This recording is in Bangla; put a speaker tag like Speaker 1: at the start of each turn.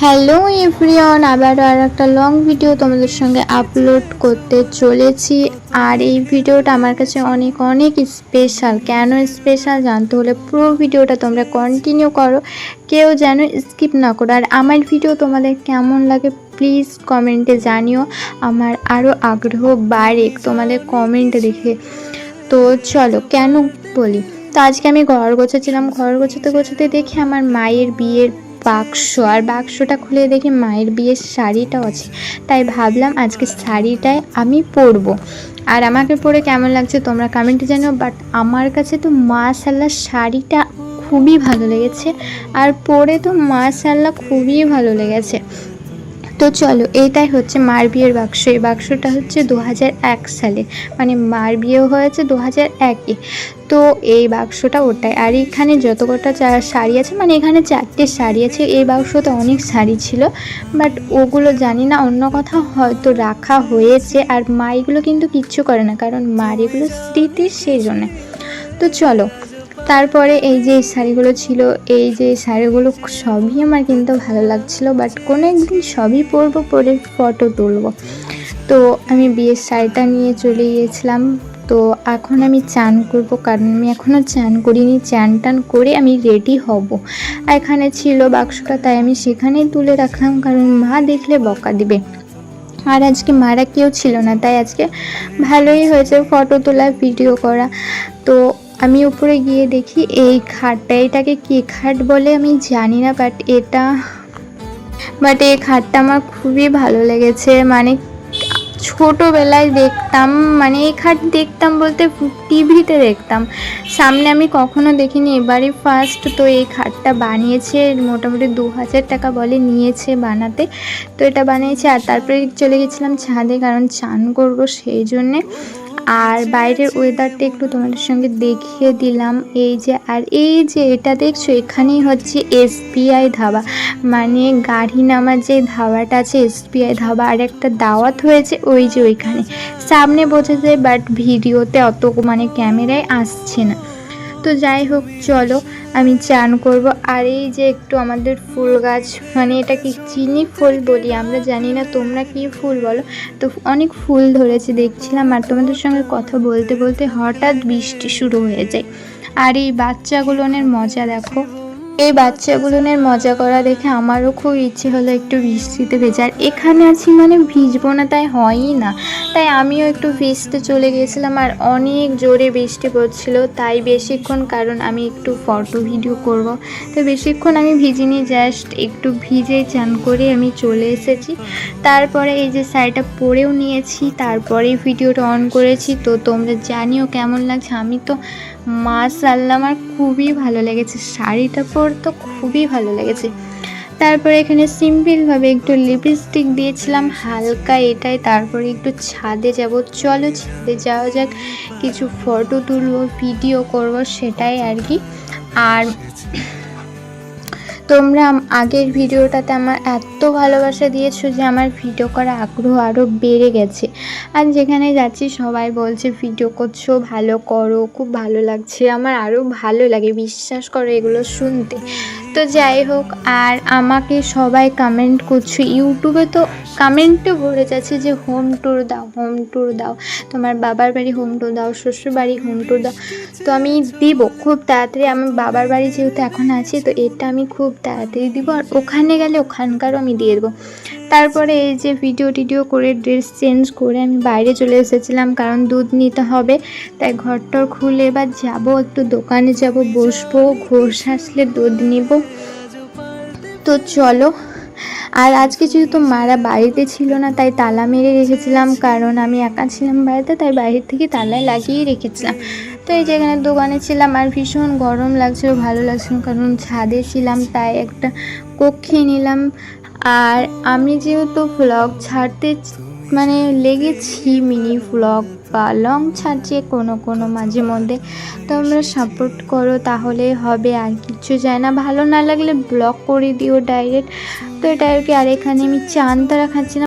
Speaker 1: হ্যালো এভরিওয়ান আবারও আর একটা লং ভিডিও তোমাদের সঙ্গে আপলোড করতে চলেছি। আর এই ভিডিওটা আমার কাছে অনেক অনেক স্পেশাল কেন স্পেশাল জানতে হলে পুরো ভিডিওটা তোমরা কন্টিনিউ করো। কেউ যেন স্কিপ না করো। আর আমার ভিডিও তোমাদের কেমন লাগে প্লিজ কমেন্টে জানিও। আমার আরও আগ্রহ বাড়ে তোমাদের কমেন্ট দেখে। তো চলো, কেন বলি? তো আজকে আমি ঘর গোছাচ্ছিলাম। ঘর গোছাতে গোছাতে দেখি আমার মায়ের বিয়ের বাক্স। আর বাক্সটা খুলে দেখি মায়ের বিয়ের শাড়িটাও আছে। তাই ভাবলাম আজকে শাড়িটাই আমি পরবো। আর আমাকে পরে কেমন লাগছে তোমরা কমেন্টে জানো বাট আমার কাছে তো মাশাল্লাহ শাড়িটা খুবই ভালো লেগেছে। আর পরে তো মাশাল্লাহ খুবই ভালো লেগেছে। তো চলো এইটাই হচ্ছে মার বিয়ের বাক্স। এই বাক্সটা হচ্ছে দু সালে। মানে মার বিয়েও হয়েছে দু হাজার একে তো এই বাক্সটা ওটাই। আর এখানে যত কটা শাড়ি আছে মানে এখানে চারটে শাড়ি আছে। এই বাক্সতে অনেক শাড়ি ছিল বাট ওগুলো জানি না, অন্য কথা হয়তো রাখা হয়েছে। আর মা এগুলো কিন্তু কিচ্ছু করে না, কারণ মার এগুলো স্মৃতি সেই জন্যে। তো চলো তারপরে এই যে শাড়িগুলো ছিল, এই যে শাড়িগুলো সবই আমার কিন্তু ভালো লাগছিল বাট কোনো একদিন সবই পরবো, পরে ফটো তুলবো। তো আমি বিয়ের শাড়িটা নিয়ে চলে গিয়েছিলাম। তো এখন আমি চান করব, কারণ আমি এখনও চান করিনি, চান টান করে আমি রেডি হব। এখানে ছিল বাক্সটা, তাই আমি সেখানেই তুলে রাখলাম, কারণ মা দেখলে বকা দিবে। আর আজকে মারা কেউ ছিল না, তাই আজকে ভালোই হয়েছে ফটো তোলা ভিডিও করা। তো আমি উপরে গিয়ে দেখি এই খাটটা, এটাকে কি খাট বলে আমি জানি না বাট এটা বাট এই খাটটা আমার খুবই ভালো লেগেছে। মানে ছোটোবেলায় দেখতাম মানে এই খাট দেখতাম বলতে টিভিতে দেখতাম। সামনে আমি কখনো দেখিনি, এবারই ফার্স্ট তো এই খাটটা বানিয়েছে, মোটামুটি দু হাজার টাকা বলে নিয়েছে বানাতে। তো এটা বানিয়েছে আর তারপরে চলে গেছিলাম ছাদে, কারণ চান করব সেই জন্যে। আর বাইরের ওয়েদারটা একটু তোমাদের সঙ্গে দেখিয়ে দিলাম। এই যে, আর এই যে এটা দেখছ, এখানেই হচ্ছে এসবিআই ধাবা। মানে গাড়ি নামার যে ধাবাটা আছে এসবিআই ধাবা, আর একটা দাওয়াত হয়েছে ওই যে ওইখানে। সামনে বোঝা যায় বাট ভিডিওতে অত মানে ক্যামেরায় আসছে না। তো যাই হোক, চলো, আমি চান করব। আর এই যে একটু আমাদের ফুল গাছ মানে এটা কি চিনি ফুল বলি, আমরা জানি না তোমরা কি ফুল বলো। তো অনেক ফুল ধরেছে, দেখছিলাম। আর তোমাদের সঙ্গে কথা বলতে বলতে হঠাৎ বৃষ্টি শুরু হয়ে যায়। আর এই বাচ্চাগুলোনের মজা দেখো। এই বাচ্চাগুলোনের মজা করা দেখে আমারও খুব ইচ্ছে হলো একটু বৃষ্টিতে ভেজার এখানে আছি মানে ভিজবো না, তাই হয়ই না। তাই আমিও একটু ভিজতে চলে গিয়েছিলাম আর অনেক জোরে বৃষ্টি পড়ছিল, তাই বেশিক্ষণ কারণ আমি একটু ফটো ভিডিও করব। তো বেশিক্ষণ আমি ভিজিনি জাস্ট একটু ভিজে চান করে আমি চলে এসেছি। তারপরে এই যে শাড়িটা পরেও নিয়েছি তারপরে ভিডিওটা অন করেছি। তো তোমরা জানিও কেমন লাগছে? আমি তো মাশাল্লাহ আমার খুবই ভালো লেগেছে। শাড়িটা পর তো খুবই ভালো লেগেছে। তারপরে এখানে সিম্পলভাবে একটু লিপস্টিক দিয়েছিলাম, হালকা এটাই, তারপরে একটু ছাদে যাব। চলো ছাদে যাওয়া যাক, কিছু ফটো তুলবো ভিডিও করব, সেটাই আর কি। আর তোমরা আগের ভিডিওটাতে আমার এত ভালোবাসা দিয়েছ যে আমার ভিডিও করা আগ্রহ আরও বেড়ে গেছে। আর যেখানে যাচ্ছি সবাই বলছে ভিডিও করছ, ভালো করো, খুব ভালো লাগছে। আমার আরও ভালো লাগে, বিশ্বাস করো এগুলো শুনতে। তো যাই হোক, আর আমাকে সবাই কমেন্ট করছে। ইউটিউবে তো কমেন্টে ভরে যাচ্ছে যে হোম ট্যুর দাও হোম ট্যুর দাও। তোমার বাবার বাড়ি হোম ট্যুর দাও, শ্বশুর বাড়ি হোম ট্যুর দাও। তো আমি দিব খুব তাড়াতাড়ি। আমার বাবার বাড়ি যেহেতু এখন আছে, তো এটা আমি খুব তাড়াতাড়ি দিব। আর ওখানে গেলে ওখানকারও আমি দিয়ে দেবো। তারপরে এই যে ভিডিও টিডিও করে ড্রেস চেঞ্জ করে আমি বাইরে চলে এসেছিলাম, কারণ দুধ নিতে হবে। তাই ঘরটর খুলে এবার যাব, একটু দোকানে যাব, বসবো, ঘোষ আসলে দুধ নিব। তো চলো, আর আজকে যেহেতু মারা বাড়িতে ছিল না, তাই তালা মেরে রেখেছিলাম, কারণ আমি একা ছিলাম বাড়িতে, তাই বাইরের থেকে তালা লাগিয়ে রেখেছিলাম। তো এই যেখানে দোকানে ছিলাম, আর ভীষণ গরম লাগছিল, ভালো লাগছিল কারণ ছাদে ছিলাম, তাই একটা কক্ষে নিলাম। আর আমি যেহেতু ভ্লগ ছাড়তে মানে লেগেছি মিনি ভ্লগ বা লং ছাড়ছে কোনো কোনো মাঝে মধ্যে, তোমরা সাপোর্ট করো তাহলে হবে আর কিছু যায় না। ভালো না লাগলে ব্লগ করে দিও ডাইরেক্ট তো এটা আর কি, আর এখানে আমি চান তারা খাচ্ছি না।